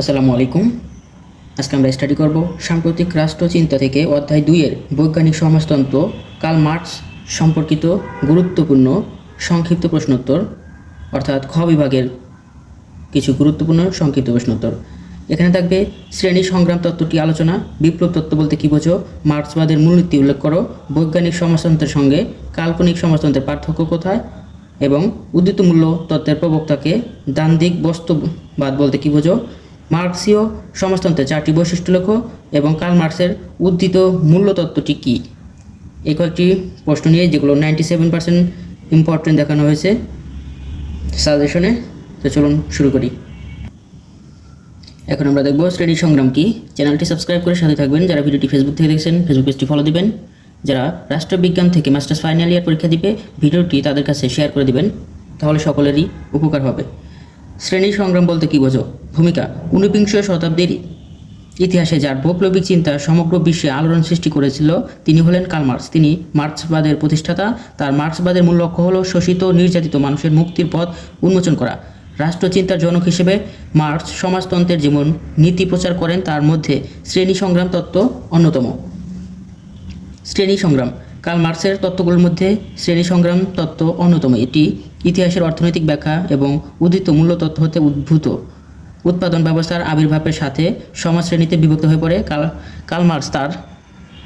আসসালামু আলাইকুম। আজকে আমরা স্টাডি করব সাম্প্রতিক রাষ্ট্রচিন্তা থেকে অধ্যায় দুইয়ের বৈজ্ঞানিক সমাজতন্ত্র কাল মার্কস সম্পর্কিত গুরুত্বপূর্ণ সংক্ষিপ্ত প্রশ্নোত্তর, অর্থাৎ খ বিভাগের কিছু গুরুত্বপূর্ণ সংক্ষিপ্ত প্রশ্নোত্তর। এখানে থাকবে শ্রেণি সংগ্রাম তত্ত্বটি আলোচনা, বিপ্লব তত্ত্ব বলতে কী বোঝো, মার্ক্সবাদের মূলনীতি উল্লেখ করো, বৈজ্ঞানিক সমাজতন্ত্রের সঙ্গে কাল্পনিক সমাজতন্ত্রের পার্থক্য কোথায়, এবং উদ্দিত মূল্য তত্ত্বের প্রবক্তাকে দান্দিক বস্তুবাদ বলতে কী বোঝো মার্ক্সীয় সমাজতন্ত্রের চারটি বৈশিষ্ট্য লেখো এবং কার্ল মার্ক্সের উদ্দিত মূল্যতত্ত্বটি কী? এই কয়েকটি প্রশ্ন নিয়ে যেগুলো নাইনটি সেভেন পার্সেন্ট ইম্পর্টেন্ট দেখানো হয়েছে সাজেশনে তো চলুন শুরু করি। এখন আমরা দেখব শ্রেণি সংগ্রাম কি। চ্যানেলটি সাবস্ক্রাইব করে সাথে থাকবেন। যারা ভিডিওটি ফেসবুক থেকে দেখছেন ফেসবুক পেজটি ফলো দিবেন। যারা রাষ্ট্রবিজ্ঞান থেকে মাস্টার্স ফাইনাল ইয়ার পরীক্ষা দিবে, ভিডিওটি তাদের কাছে শেয়ার করে দিবেন। তাহলে সকলেরই উপকার হবে। শ্রেণি সংগ্রাম বলতে কী বোঝো? ভূমিকা ঊনবিংশ শতাব্দীর ইতিহাসে যার বৈপ্লবিক চিন্তা সমগ্র বিশ্বে আলোড়ন সৃষ্টি করেছিল, তিনি হলেন কার্ল মার্কস। তিনি মার্ক্সবাদের প্রতিষ্ঠাতা। তার মার্ক্সবাদের মূল লক্ষ্য হল শোষিত, নির্যাতিত মানুষের মুক্তির পথ উন্মোচন করা। রাষ্ট্রচিন্তার জনক হিসেবে মার্কস সমাজতন্ত্রের যেমন নীতি প্রচার করেন, তার মধ্যে শ্রেণি সংগ্রাম তত্ত্ব অন্যতম। শ্রেণি সংগ্রাম, কার্ল মার্কসের তত্ত্বগুলোর মধ্যে শ্রেণি সংগ্রাম তত্ত্ব অন্যতম। এটি ইতিহাসের অর্থনৈতিক ব্যাখ্যা এবং উদিত মূল্য তত্ত্ব হতে উদ্ভূত। উৎপাদন ব্যবস্থার আবির্ভাবের সাথে সমাজ শ্রেণীতে বিভক্ত হয়ে পড়ে কাল কার্ল মার্কস তার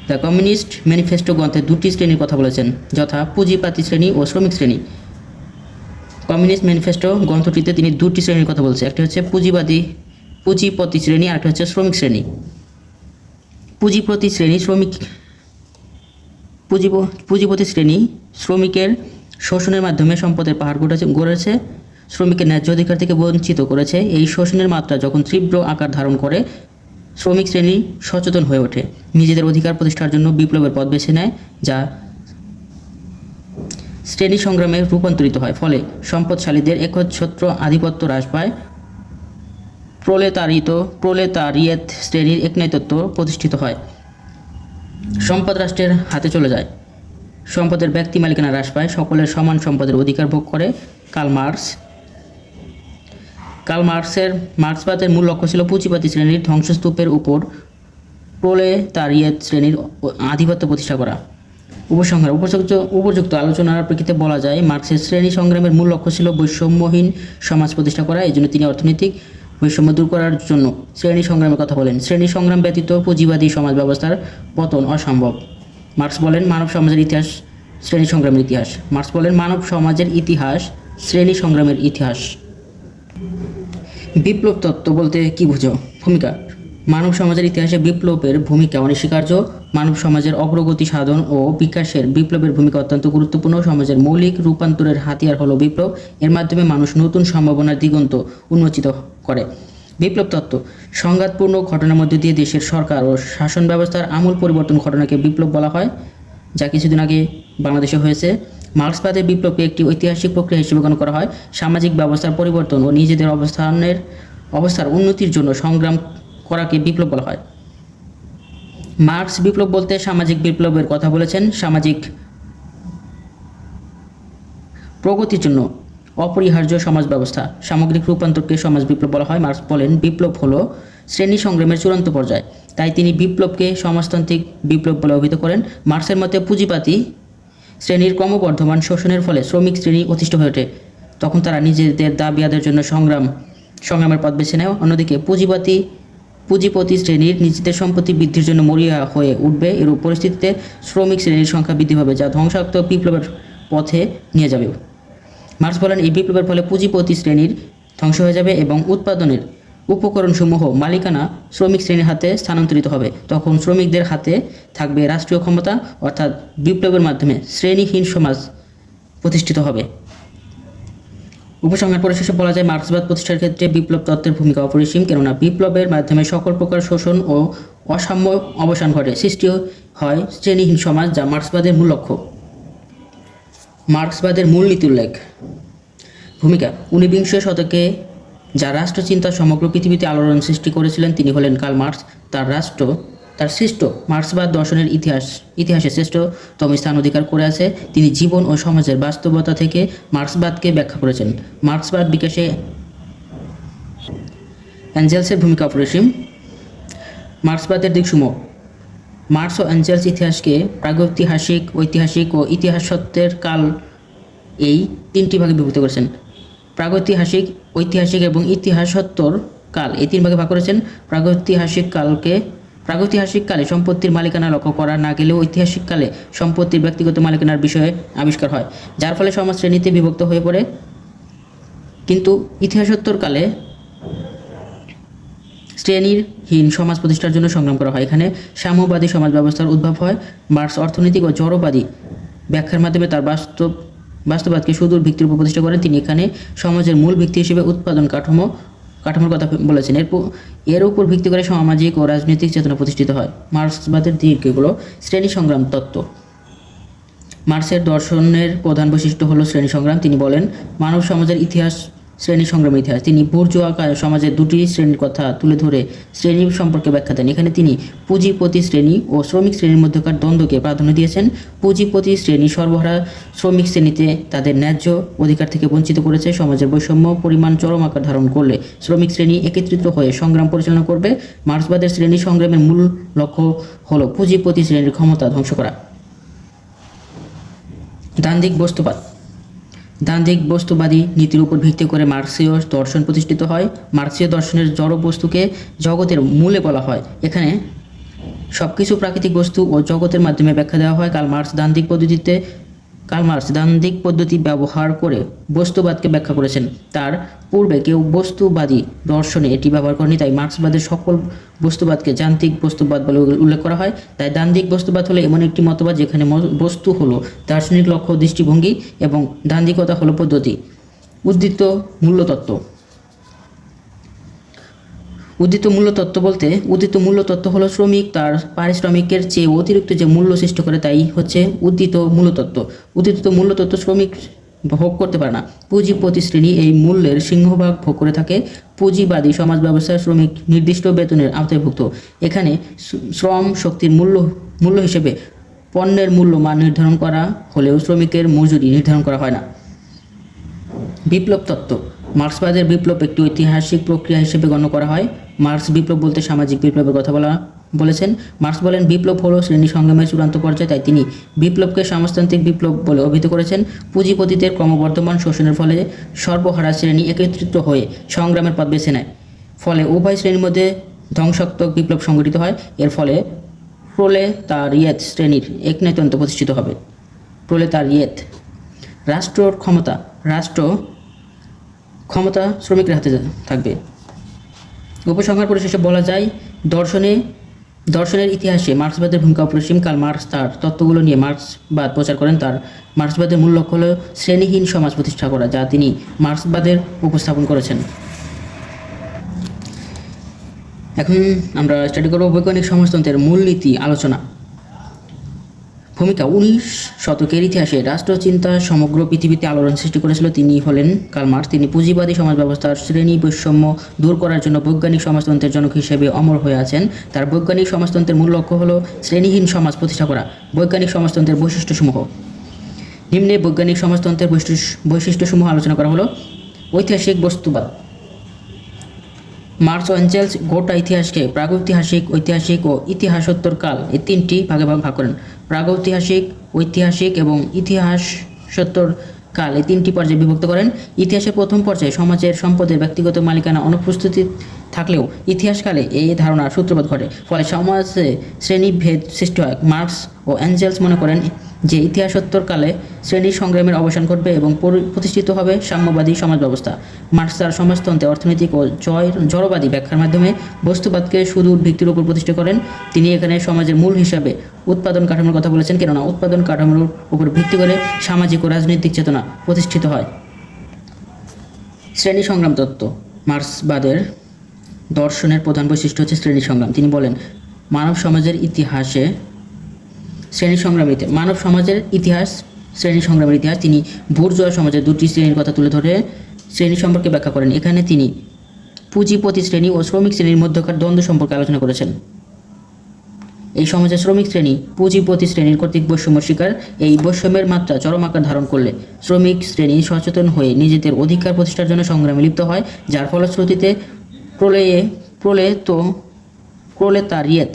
দ্য কমিউনিস্ট ম্যানিফেস্টো গ্রন্থে দুটি শ্রেণির কথা বলেছেন, যথা পুঁজিপাতি শ্রেণি ও শ্রমিক শ্রেণি। কমিউনিস্ট ম্যানিফেস্টো গ্রন্থটিতে তিনি দুটি শ্রেণির কথা বলছে একটি হচ্ছে পুঁজিবাদী, পুঁজিপতি শ্রেণি, আর হচ্ছে শ্রমিক শ্রেণি। পুঁজিপতি শ্রেণি শ্রমিক পুঁজি পুঁজিপতি শ্রেণি শ্রমিকের শোষণের মাধ্যমে সম্পদের পাহাড় গড়েছে গড়েছে শ্রমিকের ন্যায্য অধিকার থেকে বঞ্চিত করেছে। এই শোষণের মাত্রা যখন তীব্র আকার ধারণ করে, শ্রমিক শ্রেণি সচেতন হয়ে ওঠে। নিজেদের অধিকার প্রতিষ্ঠার জন্য বিপ্লবের পথ বেছে নেয়, যা শ্রেণি সংগ্রামে রূপান্তরিত হয়। ফলে সম্পদশালীদের একচ্ছত্র আধিপত্য হ্রাস পায়। প্রলেতারিত প্রলেতারিয়েত শ্রেণির একনায়তত্ব প্রতিষ্ঠিত হয়। সম্পদ রাষ্ট্রের হাতে চলে যায়। সম্পদের ব্যক্তি মালিকানা হ্রাস পায়। সকলের সমান সম্পদের অধিকার ভোগ করে কাল মার্কস। কার্ল মার্কসের মার্ক্সবাদের মূল লক্ষ্য ছিল পুঁজিবাদী শ্রেণির ধ্বংসস্তূপের উপর প্রলেতারিয়েত শ্রেণির আধিপত্য প্রতিষ্ঠা করা। উপসংহার উপযুক্ত উপযুক্ত আলোচনার প্রেক্ষিতে বলা যায়, মার্ক্সের শ্রেণি সংগ্রামের মূল লক্ষ্য ছিল বৈষম্যহীন সমাজ প্রতিষ্ঠা করা, এই জন্য তিনি অর্থনৈতিক বৈষম্য দূর করার জন্য শ্রেণি সংগ্রামের কথা বলেন। শ্রেণি সংগ্রাম ব্যতীত পুঁজিবাদী সমাজ ব্যবস্থার পতন অসম্ভব। মার্ক্স বলেন মানব সমাজের ইতিহাস, শ্রেণি সংগ্রামের ইতিহাস। মার্ক্স বলেন মানব সমাজের ইতিহাস, শ্রেণি সংগ্রামের ইতিহাস। বিপ্লব তত্ত্ব বলতে কি বুঝো? ভূমিকা। মানব সমাজের ইতিহাসে বিপ্লবের ভূমিকা অনস্বীকার্য। মানব সমাজের অগ্রগতি সাধন ও বিকাশের বিপ্লবের ভূমিকা অত্যন্ত গুরুত্বপূর্ণ। সমাজের মৌলিক রূপান্তরের হাতিয়ার হলো বিপ্লব। এর মাধ্যমে মানুষ নতুন সম্ভাবনার দিগন্ত উন্মোচিত করে। বিপ্লব তত্ত্ব। সংঘাতপূর্ণ ঘটনার মধ্যে দিয়ে দেশের সরকার ও শাসন ব্যবস্থার আমূল পরিবর্তন ঘটনাকে বিপ্লব বলা হয়, যা কিছুদিন আগে বাংলাদেশে হয়েছে। মার্ক্সবাদের বিপ্লবকে একটি ঐতিহাসিক প্রক্রিয়া হিসেবে গণ্য করা হয়। সামাজিক ব্যবস্থার পরিবর্তন ও নিজেদের অবস্থানের, অবস্থার উন্নতির জন্য সংগ্রাম করাকে বিপ্লব বলা হয়। মার্ক্স বিপ্লব বলতে সামাজিক বিপ্লবের কথা বলেছেন। সামাজিক প্রগতির জন্য অপরিহার্য সমাজ ব্যবস্থা সামগ্রিক রূপান্তরকে সমাজ বিপ্লব বলা হয়। মার্ক্স বলেন, বিপ্লব হলো শ্রেণি সংগ্রামের চূড়ান্ত পর্যায়। তাই তিনি বিপ্লবকে সমাজতান্ত্রিক বিপ্লব বলে অভিহিত করেন। মার্ক্সের মতে, পুঁজিপাতি শ্রেণির ক্রমবর্ধমান শোষণের ফলে শ্রমিক শ্রেণি অতিষ্ঠ হয়ে ওঠে। তখন তারা নিজেদের দাবি আদায়ের জন্য সংগ্রাম, সংগ্রামের পথ বেছে নেয়। অন্যদিকে, পুঁজিপাতি, পুঁজিপতি শ্রেণির নিজেদের সম্পত্তি বৃদ্ধির জন্য মরিয়া হয়ে উঠবে এরূপ পরিস্থিতিতে শ্রমিক শ্রেণির সংখ্যা বৃদ্ধি হবে যা ধ্বংসাত্মক বিপ্লবের পথে নিয়ে যাবে। মার্ক্স বলেন, এই বিপ্লবের ফলে পুঁজিপতি শ্রেণির ধ্বংস হয়ে যাবে এবং উৎপাদনের উপকরণসমূহ মালিকানা শ্রমিক শ্রেণির হাতে স্থানান্তরিত হবে। তখন শ্রমিকদের হাতে থাকবে রাষ্ট্রীয় ক্ষমতা, অর্থাৎ বিপ্লবের মাধ্যমে শ্রেণীহীন সমাজ প্রতিষ্ঠিত হবে। উপসংহার পরিশেষে বলা যায়, মার্ক্সবাদ প্রতিষ্ঠার ক্ষেত্রে বিপ্লব তত্ত্বের ভূমিকা অপরিসীম, কেননা বিপ্লবের মাধ্যমে সকল প্রকার শোষণ ও অসাম্য অবসান ঘটে। সৃষ্টি হয় শ্রেণীহীন সমাজ, যা মার্ক্সবাদের মূল লক্ষ্য। মার্ক্সবাদের মূলনীতি উল্লেখ। ভূমিকা ঊনবিংশ শতকে যা রাষ্ট্রচিন্তা সমগ্র পৃথিবীতে আলোড়ন সৃষ্টি করেছিলেন, তিনি হলেন কার্ল মার্ক্স, তার রাষ্ট্র, তার সৃষ্ট, মার্ক্সবাদ দর্শনের ইতিহাস, ইতিহাসে শ্রেষ্ঠতম স্থান অধিকার করে আছে, তিনি জীবন ও সমাজের বাস্তবতা থেকে মার্ক্সবাদকে ব্যাখ্যা করেছেন। মার্ক্সবাদ বিকাশে অ্যাঞ্জেলসের ভূমিকা অপরিসীম। মার্ক্সবাদের দিকসমূহ মার্কস ও অ্যাঞ্জেলস ইতিহাসকে প্রাগৈতিহাসিক, ঐতিহাসিক ও ইতিহাস সত্যের কাল এই তিনটি ভাগে বিভক্ত করেছেন। প্রাগৈতিহাসিক, ঐতিহাসিক এবং ইতিহাস সত্তর কাল এই তিন ভাগে ভাগ করেছেন। প্রাগৈতিহাসিক কালকে, প্রাগৈতিহাসিক কালে সম্পত্তির মালিকানা লক্ষ্য করা না গেলেও ঐতিহাসিক কালে সম্পত্তির ব্যক্তিগত মালিকানার বিষয়ে আবিষ্কার হয়, যার ফলে সমাজ শ্রেণীতে বিভক্ত হয়ে পড়ে। কিন্তু ইতিহাসোত্তর কালে শ্রেণীরহীন সমাজ প্রতিষ্ঠার জন্য সংগ্রাম করা হয়। এখানে সাম্যবাদী সমাজ ব্যবস্থার উদ্ভব হয়। মার্কস অর্থনৈতিক ও জড়বাদী ব্যাখ্যার মাধ্যমে তার বাস্তব বাস্তববাদকে সুদূর ভিত্তির উপর প্রতিষ্ঠা করেন। তিনি এখানে সমাজের মূল ভিত্তি হিসেবে উৎপাদন কাঠামো কাঠামোর কথা বলেছেন। এর প- এর উপর ভিত্তি করে সামাজিক ও রাজনৈতিক চেতনা প্রতিষ্ঠিত হয়। মার্ক্সবাদের দিকগুলো শ্রেণি সংগ্রাম তত্ত্ব। মার্ক্সের দর্শনের প্রধান বৈশিষ্ট্য হলো শ্রেণি সংগ্রাম। তিনি বলেন, মানব সমাজের ইতিহাস শ্রেণি সংগ্রামের ইতিহাস। তিনি বুর্জোয়া সমাজের দুটি শ্রেণির কথা তুলে ধরে শ্রেণি সম্পর্কে ব্যাখ্যা দেন। এখানে তিনি পুঁজিপতি শ্রেণি ও শ্রমিক শ্রেণির মধ্যকার দ্বন্দ্বকে প্রাধান্য দিয়েছেন। পুঁজিপতি শ্রেণি সর্বহারা শ্রমিক শ্রেণীতে তাদের ন্যায্য অধিকার থেকে বঞ্চিত করেছে। সমাজের বৈষম্য পরিমাণ চরম আকার ধারণ করলে শ্রমিক শ্রেণি একত্রিত হয়ে সংগ্রাম পরিচালনা করবে। মার্ক্সবাদের শ্রেণি সংগ্রামের মূল লক্ষ্য হলো পুঁজিপতি শ্রেণির ক্ষমতা ধ্বংস করা। দান্দিক বস্তুবাদ দান্দিক বস্তুবাদী নীতির উপর ভিত্তি করে মার্ক্সীয় দর্শন প্রতিষ্ঠিত হয়। মার্ক্সীয় দর্শনের জড় বস্তুকে জগতের মূলে বলা হয়। এখানে সব কিছু প্রাকৃতিক বস্তু ও জগতের মাধ্যমে ব্যাখ্যা দেওয়া হয়। কাল মার্ক্স দান্দিক পদ্ধতিতে কাল সিদ্ধান্তিক পদ্ধতি ব্যবহার করে বস্তুবাদকে ব্যাখ্যা করেছেন। তার পূর্বে কেউ বস্তুবাদী দর্শনে এটি ব্যবহার করেনি, তাই মার্ক্সবাদের সকল বস্তুবাদকে যান্ত্রিক বস্তুবাদ বলে উল্লেখ করা হয়। তাই দান্দিক বস্তুবাদ হলো এমন একটি মতবাদ যেখানে বস্তু হলো দার্শনিক লক্ষ্য, দৃষ্টিভঙ্গি এবং দান্দিকতা হলো পদ্ধতি। উদ্দীত মূল্যতত্ত্ব। উদ্দিত মূল্য তত্ত্ব বলতে উদ্দিত মূল্য তত্ত্ব হলো শ্রমিক তার পারিশ্রমিকের চেয়ে অতিরিক্ত যে মূল্য সৃষ্টি করে তাই হচ্ছে উদ্দিত মূল্যতত্ত্ব। উদ্দিত মূল্যতত্ত্ব শ্রমিক ভোগ করতে পারে না। পুঁজিপতি শ্রেণি এই মূল্যের সিংহভাগ ভোগ করে থাকে। পুঁজিবাদী সমাজ ব্যবস্থায় শ্রমিক নির্দিষ্ট বেতনের আওতায়ভুক্ত এখানে শ্রম শক্তির মূল্য মূল্য হিসেবে পণ্যের মূল্য মান নির্ধারণ করা হলেও শ্রমিকের মজুরি নির্ধারণ করা হয় না। বিপ্লব তত্ত্ব। মার্ক্সবাদের বিপ্লব একটি ঐতিহাসিক প্রক্রিয়া হিসেবে গণ্য করা হয়। মার্ক্স বিপ্লব বলতে সামাজিক বিপ্লবের কথা বলা বলেছেন। মার্ক্স বলেন, বিপ্লব হলো শ্রেণি সংগ্রামের চূড়ান্ত পর্যায়ে, তাই তিনি বিপ্লবকে সমাজতান্ত্রিক বিপ্লব বলে অভিহিত করেছেন। পুঁজিপতিদের ক্রমবর্ধমান শোষণের ফলে সর্বহারা শ্রেণি একত্রিত হয়ে সংগ্রামের পথ বেছে নেয়। ফলে উভয় শ্রেণির মধ্যে ধ্বংসাত্মক বিপ্লব সংঘটিত হয়। এর ফলে প্রলে তার ইয়েত শ্রেণির একনায়তন্ত্র প্রতিষ্ঠিত হবে। প্রলে তার ইয়েত রাষ্ট্রর ক্ষমতা, রাষ্ট্র ক্ষমতা শ্রমিকের হাতে থাকবে। উপসংহার পরিশেষে বলা যায়, দর্শনে, দর্শনের ইতিহাসে মার্ক্সবাদের ভূমিকা অপরিসীম কাল মার্ক্স তার তত্ত্বগুলো নিয়ে মার্ক্সবাদ প্রচার করেন। তার মার্ক্সবাদের মূল লক্ষ্য হল শ্রেণীহীন সমাজ প্রতিষ্ঠা করা, যা তিনি মার্ক্সবাদের উপস্থাপন করেছেন। এখন আমরা স্টাডি করব বৈজ্ঞানিক সমাজতন্ত্রের মূলনীতি আলোচনা। ভূমিকা। উনিশ শতকের ইতিহাসে রাষ্ট্রচিন্তা সমগ্র পৃথিবীতে আলোড়ন সৃষ্টি করেছিল। তিনি হলেন কার্ল মার্ক্স তিনি পুঁজিবাদী সমাজ ব্যবস্থার শ্রেণি বৈষম্য দূর করার জন্য বৈজ্ঞানিক সমাজতন্ত্রের জনক হিসেবে অমর হয়ে আছেন। তার বৈজ্ঞানিক সমাজতন্ত্রের মূল লক্ষ্য হল শ্রেণীহীন সমাজ প্রতিষ্ঠা করা, বৈজ্ঞানিক সমাজতন্ত্রের বৈশিষ্ট্যসমূহ। নিম্নে বৈজ্ঞানিক সমাজতন্ত্রের বৈশিষ্ট্য বৈশিষ্ট্যসমূহ আলোচনা করা হলো। ঐতিহাসিক বস্তুবাদ। মার্কস ও অ্যাঞ্জেলস গোটা ইতিহাসকে প্রাগৈতিহাসিক ঐতিহাসিক ও ইতিহাসোত্তর কাল এই তিনটি ভাগে ভাগ ভাগ করেন। প্রাগৈতিহাসিক ঐতিহাসিক এবং ইতিহাসোত্তর কাল এই তিনটি পর্যায়ে বিভক্ত করেন। ইতিহাসের প্রথম পর্যায়ে সমাজের সম্পদের ব্যক্তিগত মালিকানা অনুপস্থিতি থাকলেও ইতিহাসকালে এই ধারণার সূত্রপাত ঘটে। ফলে সমাজে শ্রেণীভেদ সৃষ্টি হয়। মার্কস ও অ্যাঞ্জেলস মনে করেন যে ইতিহাসোত্তর কালে শ্রেণি সংগ্রামের অবসান ঘটবে এবং প্রতিষ্ঠিত হবে সাম্যবাদী সমাজ ব্যবস্থা। মার্ক্স তার সমাজতন্ত্রে অর্থনৈতিক ও জয়, জড়বাদী ব্যাখ্যার মাধ্যমে বস্তুবাদকে সুদূর ভিত্তির উপর প্রতিষ্ঠা করেন। তিনি এখানে সমাজের মূল হিসাবে উৎপাদন কাঠামোর কথা বলেছেন, কেননা উৎপাদন কাঠামোর উপর ভিত্তি করে সামাজিক ও রাজনৈতিক চেতনা প্রতিষ্ঠিত হয়। শ্রেণি সংগ্রাম তত্ত্ব। মার্ক্সবাদের দর্শনের প্রধান বৈশিষ্ট্য হচ্ছে শ্রেণি সংগ্রাম। তিনি বলেন, মানব সমাজের ইতিহাসে শ্রেণি সংগ্রামের ইতিহাস মানব সমাজের ইতিহাস শ্রেণি সংগ্রামের ইতিহাস, তিনি বুর্জোয়া সমাজের দুটি শ্রেণির কথা তুলে ধরে শ্রেণি সম্পর্কে ব্যাখ্যা করেন। এখানে তিনি পুঁজিপতি শ্রেণি ও শ্রমিক শ্রেণির মধ্যকার দ্বন্দ্ব সম্পর্কে আলোচনা করেছেন। এই সমাজে শ্রমিক শ্রেণি, পুঁজিপতি শ্রেণির কর্তৃক বৈষম্য শিকার, এই বৈষম্যের মাত্রা চরম আকার ধারণ করলে শ্রমিক শ্রেণি সচেতন হয়ে নিজেদের অধিকার প্রতিষ্ঠার জন্য সংগ্রামে লিপ্ত হয়, যার ফলশ্রুতিতে প্রলয়ে প্রলয়ে তো প্রলেতারিয়েত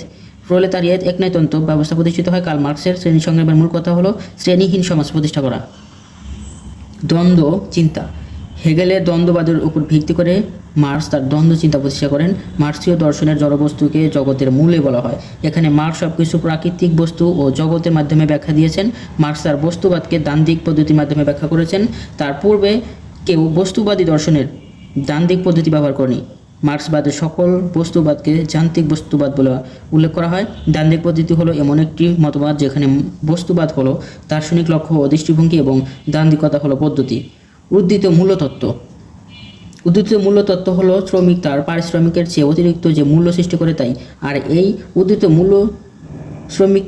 প্রলেতারিয়েত একনায়তন্ত্র ব্যবস্থা প্রতিষ্ঠিত হয় কাল মার্কসের শ্রেণি সংগ্রামের মূল কথা হলো শ্রেণীহীন সমাজ প্রতিষ্ঠা করা। দ্বন্দ্ব, চিন্তা। হেগেলের দ্বন্দ্ববাদের উপর ভিত্তি করে মার্কস তার দ্বন্দ্ব চিন্তা প্রতিষ্ঠা করেন। মার্কসীয় দর্শনের জড়বস্তুকে জগতের মূলে বলা হয়। এখানে মার্কস সব কিছু প্রাকৃতিক বস্তু ও জগতের মাধ্যমে ব্যাখ্যা দিয়েছেন। মার্কস তার বস্তুবাদকে দান্দিক পদ্ধতির মাধ্যমে ব্যাখ্যা করেছেন। তার পূর্বে কেউ বস্তুবাদী দর্শনের দান্দিক পদ্ধতি ব্যবহার করেনি। মার্ক্সবাদের সকল বস্তুবাদকে যান্ত্রিক বস্তুবাদ বলে উল্লেখ করা হয়। দান্দিক পদ্ধতি হলো এমন একটি মতবাদ যেখানে বস্তুবাদ হলো দার্শনিক লক্ষ্য ও দৃষ্টিভঙ্গি এবং দান্দিকতা হলো পদ্ধতি। উদ্ধৃত মূল্যতত্ত্ব। উদ্ধৃত মূল্যতত্ত্ব হলো শ্রমিক তার পারিশ্রমিকের চেয়ে অতিরিক্ত যে মূল্য সৃষ্টি করে তাই। আর এই উদ্ধৃত মূল্য শ্রমিক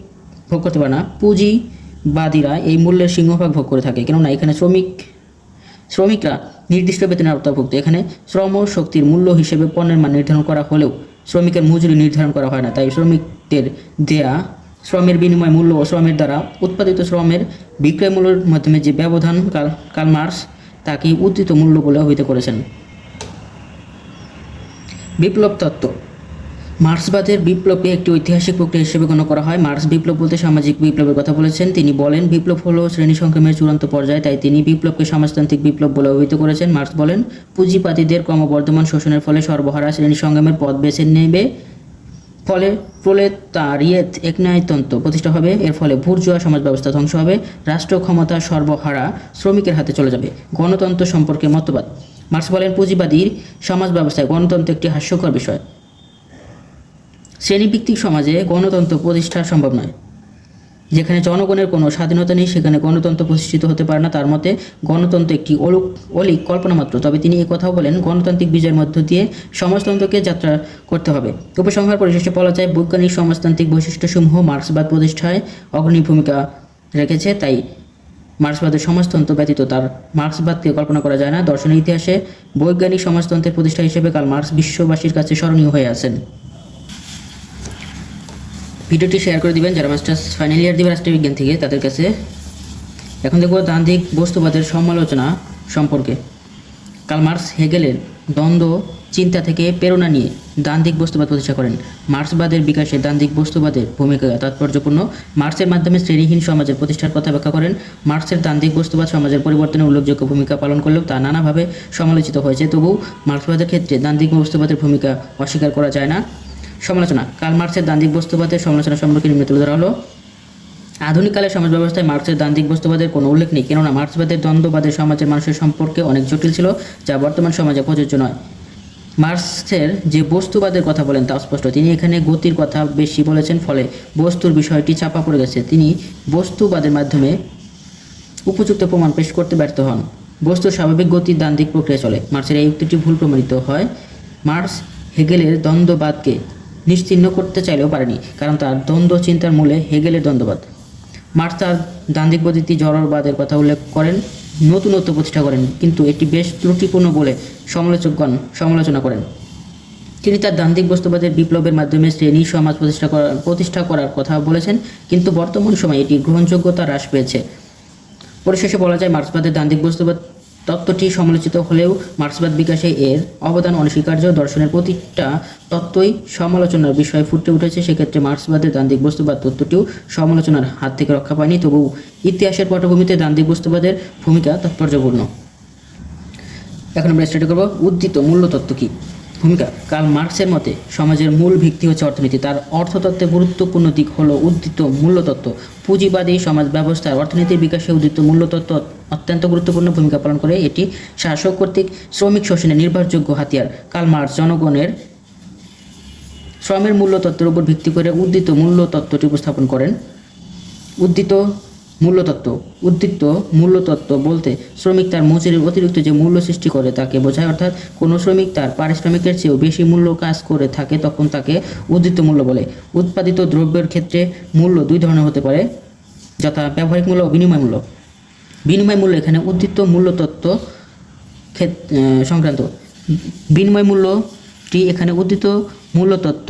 ভোগ করতে পারে না। পুঁজিবাদীরা এই মূল্যের সিংহভাগ ভোগ করে থাকে। কেননা এখানে শ্রমিক শ্রমিকরা নির্দিষ্ট বেতনের আওতাভুক্ত এখানে শ্রম শক্তির মূল্য হিসেবে পণ্যের মান নির্ধারণ করা হলেও শ্রমিকের মজুরি নির্ধারণ করা হয় না, তাই শ্রমিকদের দেয়া শ্রমের বিনিময় মূল্য ও শ্রমের দ্বারা উৎপাদিত শ্রমের বিক্রয় মূল্যের মাধ্যমে যে ব্যবধান কাল কাল মার্কস তাকে উদ্ধৃত মূল্য বলে অভিহিত করেছেন। বিপ্লব তত্ত্ব মার্ক্সবাদের বিপ্লবকে একটি ঐতিহাসিক প্রক্রিয়া হিসেবে গণ্য করা হয়। মার্ক্স বিপ্লব বলতে সামাজিক বিপ্লবের কথা বলেছেন। তিনি বলেন, বিপ্লব হলো শ্রেণি সংগ্রামের চূড়ান্ত পর্যায়ে, তাই তিনি বিপ্লবকে সমাজতান্ত্রিক বিপ্লব বলে অভিহিত করেছেন। মার্ক্স বলেন পুঁজিপাতীদের ক্রমবর্ধমান শোষণের ফলে সর্বহারা শ্রেণি সংগ্রামের পথ বেছে নেবে। ফলে প্রলেতারিয়েত একনায়তন্ত্র প্রতিষ্ঠা হবে। এর ফলে বুর্জোয়া সমাজ ব্যবস্থা ধ্বংস হবে। রাষ্ট্র ক্ষমতা সর্বহারা শ্রমিকের হাতে চলে যাবে। গণতন্ত্র সম্পর্কে মতবাদ। মার্ক্স বলেন, পুঁজিবাদীর সমাজ ব্যবস্থায় গণতন্ত্র একটি হাস্যকর বিষয়। শ্রেণীভিত্তিক সমাজে গণতন্ত্র প্রতিষ্ঠা সম্ভব নয়। যেখানে জনগণের কোনো স্বাধীনতা নেই, সেখানে গণতন্ত্র প্রতিষ্ঠিত হতে পারে না। তার মতে, গণতন্ত্র একটি অলুক, অলিক কল্পনা মাত্র। তবে তিনি এই কথাও বলেন, গণতান্ত্রিক বিজয়ের মধ্য দিয়ে সমাজতন্ত্রকে যাত্রা করতে হবে। উপসংহার পরিশেষে বলা যায়, বৈজ্ঞানিক সমাজতান্ত্রিক বৈশিষ্ট্যসমূহ মার্ক্সবাদ প্রতিষ্ঠায় অগ্রণী ভূমিকা রেখেছে। তাই মার্ক্সবাদের সমাজতন্ত্র ব্যতীত তার মার্ক্সবাদকে কল্পনা করা যায় না। দর্শনের ইতিহাসে বৈজ্ঞানিক সমাজতন্ত্রের প্রতিষ্ঠা হিসেবে কাল মার্ক্স বিশ্ববাসীর কাছে স্মরণীয় হয়ে আছেন। ভিডিওটি শেয়ার করে দিবেন যারা মাস্টার্স ফাইনাল ইয়ার দিবে রাষ্ট্রবিজ্ঞান থেকে, তাদের কাছে। এখন দেখব দান্দিক বস্তুবাদের সমালোচনা সম্পর্কে। কাল মার্কস হেগেলের দ্বন্দ্ব, চিন্তা থেকে প্রেরণা নিয়ে দান্দিক বস্তুবাদ প্রতিষ্ঠা করেন। মার্ক্সবাদের বিকাশে দান্দিক বস্তুবাদের ভূমিকা তাৎপর্যপূর্ণ। মার্ক্সের মাধ্যমে শ্রেণীহীন সমাজের প্রতিষ্ঠার কথা ব্যাখ্যা করেন। মার্ক্সের দান্দিক বস্তুবাদ সমাজের পরিবর্তনে উল্লেখযোগ্য ভূমিকা পালন করলেও তা নানাভাবে সমালোচিত হয়েছে। তবু মার্ক্সবাদের ক্ষেত্রে দান্দিক বস্তুবাদের ভূমিকা অস্বীকার করা যায় না। সমালোচনা। কাল মার্ক্সের দান্দিক বস্তুবাদের সমালোচনা সম্পর্কে নিম্ন তুলে ধরা হলো আধুনিককালের সমাজ ব্যবস্থায় মার্ক্সের দান্দিক বস্তুবাদের কোনো উল্লেখ নেই, কেননা মার্ক্সবাদের দ্বন্দ্ববাদের সমাজের মানুষের সম্পর্কে অনেক জটিল ছিল, যা বর্তমান সমাজে প্রযোজ্য নয়। মার্ক্সের যে বস্তুবাদের কথা বলেন তা স্পষ্ট তিনি এখানে গতির কথা বেশি বলেছেন, ফলে বস্তুর বিষয়টি চাপা পড়ে গেছে। তিনি বস্তুবাদের মাধ্যমে উপযুক্ত প্রমাণ পেশ করতে ব্যর্থ হন। বস্তুর স্বাভাবিক গতির দান্দিক প্রক্রিয়া চলে। মার্ক্সের এই উক্তিটি ভুল প্রমাণিত হয়। মার্ক্স হেগেলের দ্বন্দ্ববাদকে নিশ্চিহ্ন করতে চাইলেও পারেনি, কারণ তার দ্বন্দ্ব চিন্তার মূলে হেগেলের দ্বন্দ্ববাদ। মার্ক্স তার দান্দিক পদ্ধতি জড়বাদের কথা উল্লেখ করেন, নতুনত্ব প্রতিষ্ঠা করেন, কিন্তু এটি বেশ ত্রুটিপূর্ণ বলে সমালোচকগণ সমালোচনা করেন। তিনি তার দান্দিক বস্তুবাদের বিপ্লবের মাধ্যমে শ্রেণি, সমাজ প্রতিষ্ঠা করার প্রতিষ্ঠা করার কথা বলেছেন, কিন্তু বর্তমান সময়ে এটি গ্রহণযোগ্যতা হ্রাস পেয়েছে। পরিশেষে বলা যায় মার্ক্সবাদের দান্দিক বস্তুবাদ তত্ত্বটি সমালোচিত হলেও মার্ক্সবাদ বিকাশে এর অবদান অনস্বীকার্য। দর্শনের প্রতিটা তত্ত্বই সমালোচনার বিষয়ে ফুটে উঠেছে। সেক্ষেত্রে মার্ক্সবাদের দান্দিক বস্তুবাদ তত্ত্বটিও সমালোচনার হাত থেকে রক্ষা পায়নি। তবু ইতিহাসের পটভূমিতে দান্দিক বস্তুবাদের ভূমিকা তাৎপর্যপূর্ণ। এখন আমরা স্টার্ট করব। উদ্ধৃত মূল্যতত্ত্ব কী? ভূমিকা। কার্ল মার্কসের মতে, সমাজের মূল ভিত্তি হচ্ছে অর্থনীতি। তার অর্থতত্ত্বের গুরুত্বপূর্ণ দিক হল উদ্ধৃত মূল্যতত্ত্ব। পুঁজিবাদী সমাজ ব্যবস্থার অর্থনীতির বিকাশে উদ্ধৃত মূল্যতত্ত্ব অত্যন্ত গুরুত্বপূর্ণ ভূমিকা পালন করে। এটি শাসক কর্তৃক শ্রমিক শোষণের নির্ভরযোগ্য হাতিয়ার। কার্ল মার্কস জনগণের শ্রমের মূল্যতত্ত্বের উপর ভিত্তি করে উদ্ধৃত মূল্যতত্ত্বটি উপস্থাপন করেন। উদ্ধৃত মূল্যতত্ত্ব। উদ্ধৃত মূল্যতত্ত্ব বলতে শ্রমিক তার মজুরির অতিরিক্ত যে মূল্য সৃষ্টি করে তাকে বোঝায়, অর্থাৎ কোনো শ্রমিক তার পারিশ্রমিকের চেয়েও বেশি মূল্য কাজ করে থাকে তখন তাকে উদ্ধৃত মূল্য বলে। উৎপাদিত দ্রব্যের ক্ষেত্রে মূল্য দুই ধরনের হতে পারে, যথা ব্যবহারিক মূল্য ও বিনিময় মূল্য। বিনিময় মূল্য এখানে উদ্ধৃত মূল্যতত্ত্ব সংক্রান্ত। বিনিময় মূল্যটি এখানে উদ্ধৃত মূল্যতত্ত্ব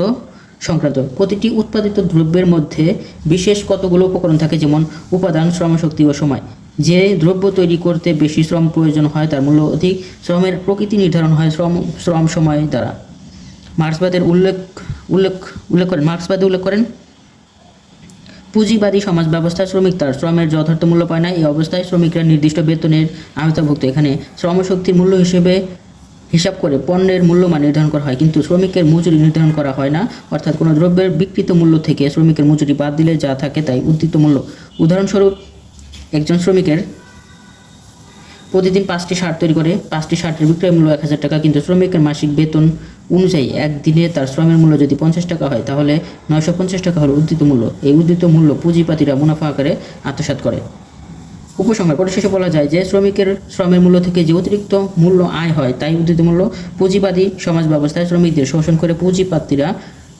সংক্রান্ত প্রতিটি উৎপাদিত দ্রব্যের মধ্যে বিশেষ কতগুলো উপকরণ থাকে? যেমন উপাদান, শ্রমশক্তি ও সময়। যে দ্রব্য তৈরি করতে বেশি শ্রম প্রয়োজন হয়, তার মূল্য অধিক। শ্রমের প্রকৃতি নির্ধারণ হয় শ্রম শ্রম সময় দ্বারা। মার্ক্সবাদের উল্লেখ উল্লেখ উল্লেখ করেন। মার্ক্সবাদে উল্লেখ করেন, পুঁজিবাদী সমাজ ব্যবস্থায় শ্রমিক তার শ্রমের যথার্থ মূল্য পায় না। এই অবস্থায় শ্রমিকরা নির্দিষ্ট বেতনের আওতাভুক্ত। এখানে শ্রমশক্তির মূল্য হিসেবে হিসাব করে পণ্যের মূল্যমান নির্ধারণ করা হয়। কিন্তু শ্রমিকের মজুরি নির্ধারণ করা হয় না, অর্থাৎ কোনো দ্রব্যের বিকৃত মূল্য থেকে শ্রমিকের মজুরি বাদ দিলে যা থাকে তাই উদ্দিত মূল্য। উদাহরণস্বরূপ, একজন শ্রমিকের প্রতিদিন পাঁচটি শার্ট তৈরি করে, পাঁচটি শার্টের বিক্রয় মূল্য এক হাজার টাকা, কিন্তু শ্রমিকের মাসিক বেতন অনুযায়ী একদিনে তার শ্রমের মূল্য যদি পঞ্চাশ টাকা হয়, তাহলে নয়শো পঞ্চাশ টাকা হলো উদ্দিত মূল্য। এই উদ্দিত মূল্য পুঁজিপাতিরা মুনাফা আকারে আত্মসাৎ করে। উপসংহার। পরিশেষে বলা যায় যে, শ্রমিকের শ্রমের মূল্য থেকে যে অতিরিক্ত মূল্য আয় হয়, তাই উদ্দিত মূল্য পুঁজিবাদী সমাজ ব্যবস্থায় শ্রমিকদের শোষণ করে পুঁজিপাতিরা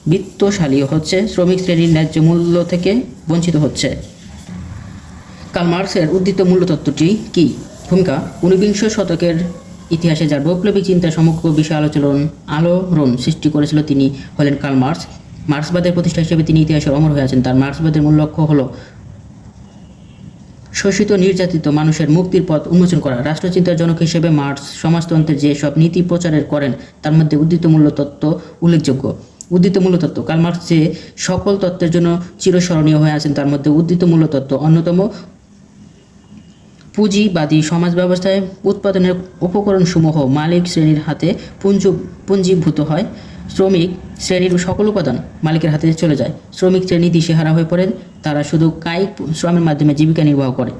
বিত্তশালী হচ্ছে, শ্রমিক শ্রেণির ন্যায্য মূল্য থেকে বঞ্চিত হচ্ছে। কার্ল মার্কসের উদ্দিত মূল্যতত্ত্বটি কী? ভূমিকা, ঊনবিংশ শতকের ইতিহাসে যার বৈপ্লবিক চিন্তা সমগ্র বিষয় আলোচন আলোড়ন সৃষ্টি করেছিল তিনি হলেন কার্ল মার্কস। মার্ক্সবাদের প্রতিষ্ঠা হিসেবে তিনি ইতিহাসে অমর হয়ে আছেন। তার মার্ক্সবাদের মূল লক্ষ্য হলো শোষিত নির্যাতিত মানুষের মুক্তির পথ উন্মোচন করা রাষ্ট্রচিন্তার জনক হিসেবে মার্কস সমাজতন্ত্রের যে সব নীতি প্রচারের করেন, তার মধ্যে উদ্দিত মূল্য তত্ত্ব উল্লেখযোগ্য। উদ্দিত মূল্যতত্ত্ব কার্ল মার্কস যে সকল তত্ত্বের জন্য চিরস্মরণীয় হয়ে আছেন, তার মধ্যে উদ্দিত মূল্যতত্ত্ব অন্যতম। পুঁজিবাদী সমাজ ব্যবস্থায় উৎপাদনের উপকরণসমূহ মালিক শ্রেণির হাতে পুঞ্জ, পুঞ্জীভূত হয়। শ্রমিক শ্রেণির সকল উপাদান মালিকের হাতে চলে যায়। শ্রমিক শ্রেণি দিশেহারা হয়ে পড়েন। তারা শুধু কায়িক শ্রমের মাধ্যমে জীবিকা নির্বাহ করে।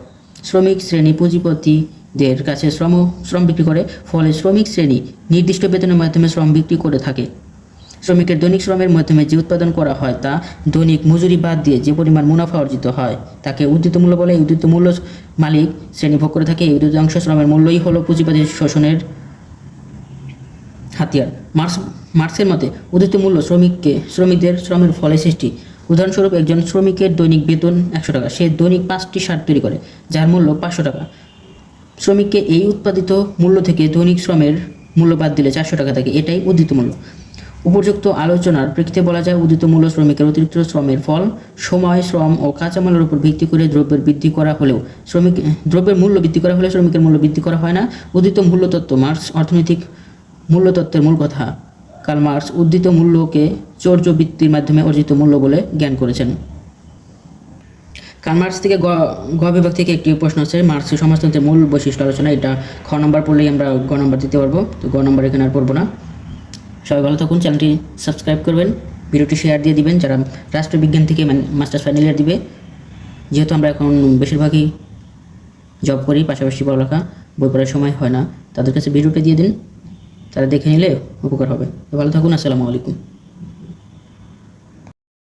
শ্রমিক শ্রেণি পুঁজিপতিদের কাছে শ্রম শ্রম বিক্রি করে। ফলে শ্রমিক শ্রেণি নির্দিষ্ট বেতনের মাধ্যমে শ্রম বিক্রি করে থাকে। শ্রমিকের দৈনিক শ্রমের মাধ্যমে যে উৎপাদন করা হয় তা দৈনিক মজুরি বাদ দিয়ে যে পরিমাণ মুনাফা অর্জিত হয়, তাকে উদ্দিত মূল্য বলে। এই উদ্দিত মূল্য মালিক শ্রেণি ভোগ করে থাকে। এই উদ্দিতাংশ শ্রমের মূল্যই হলো পুঁজিবাদী শোষণের হাতিয়ার। মার্কস মার্কসের মতে উদিত মূল্য শ্রমিককে শ্রমিকদের শ্রমের ফলে সৃষ্টি। উদাহরণস্বরূপ, একজন শ্রমিকের দৈনিক বেতন একশো টাকা। সে দৈনিক পাঁচটি শার্ট তৈরি করে, যার মূল্য পাঁচশো টাকা। শ্রমিককে এই উৎপাদিত মূল্য থেকে দৈনিক শ্রমের মূল্য বাদ দিলে চারশো টাকা থাকে। এটাই উদিত মূল্য। উপযুক্ত আলোচনার প্রেক্ষিতে বলা যায় উদিত মূল্য শ্রমিকের অতিরিক্ত শ্রমের ফল সময়, শ্রম ও কাঁচামালের উপর ভিত্তি করে দ্রব্যের বৃদ্ধি করা হলেও শ্রমিক দ্রব্যের মূল্য বৃদ্ধি করা হলে শ্রমিকের মূল্য বৃদ্ধি করা হয় না। উদিত মূল্যতত্ত্ব মার্কস অর্থনৈতিক মূল্যতত্ত্বের মূল কথা। কার্ল মার্কস উদ্দিত মূল্যকে চৌর্য বৃত্তির মাধ্যমে অর্জিত মূল্য বলে জ্ঞান করেছেন। কার্ল মার্কস থেকে গ গ বিভাগ থেকে একটি প্রশ্ন আছে, মার্কসের সমাজতন্ত্রের মূল বৈশিষ্ট্য আলোচনা, এটা খ নম্বর পড়লেই আমরা গ নম্বর দিতে পারব, তো গ নম্বর এখানে আর পড়ব না। সবাই ভালো থাকুন, চ্যানেলটি সাবস্ক্রাইব করবেন, ভিডিওটি শেয়ার দিয়ে দিবেন, যারা রাষ্ট্রবিজ্ঞান থেকে মাস্টার্স ফাইনাল ইয়ার দিবে, যেহেতু আমরা এখন বেশিরভাগই জব করি, পাশাপাশি পড়ালেখা, বই পড়ার সময় হয় না, তাদের কাছে ভিডিওটি দিয়ে দিন। তারা দেখে নিলে উপকার হবে। ভালো থাকুন আসসালামু আলাইকুম।